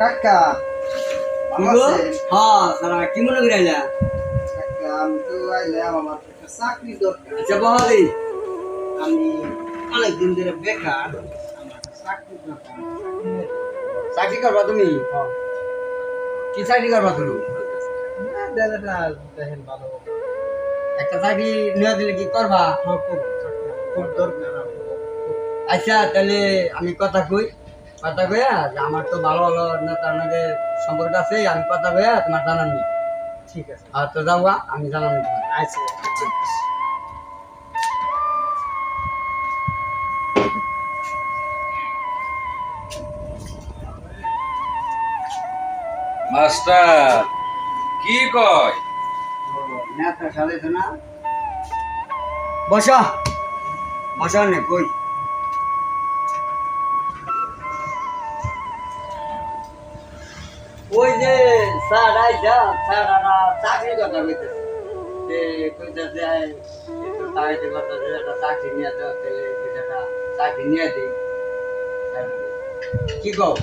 কাকা? হ্যাঁ সারা কি মনে করে আইলা? কাকা, আমি তো আইলাম আমার একটা চাকরি দরকার। আচ্ছা বহালি আমি অনেকদিন ধরে বেকার চাকরি দরকার চাকরি করবা তুমি? হ্যাঁ। কি চাকরি করবা তুমি? না, দেখেন ভালো। একটা চাকরি নিয়ে দিলে কি করবা? হ্যাঁ, দরকার। আচ্ছা তাহলে আমি কথা কই কথা কইয়া আমার তো ভালো ভালো নেতার নাকি সম্পর্ক আছে আমি কথা কইয়া তোমার জানানি ঠিক আছে। আর তো যাওয়া আমি জানানি আচ্ছা ঠিক আছে মাস্টার কি কয়? বসা। বসা নে কই? ওই যে স্যার আইসা স্যার আমরা চাকরির কথা কইতে যে কইতে যে তাইতে কথা যে একটা চাকরি নিয়ে দাও তাহলে কইতে একটা চাকরি নিয়ে দিই। কি কও?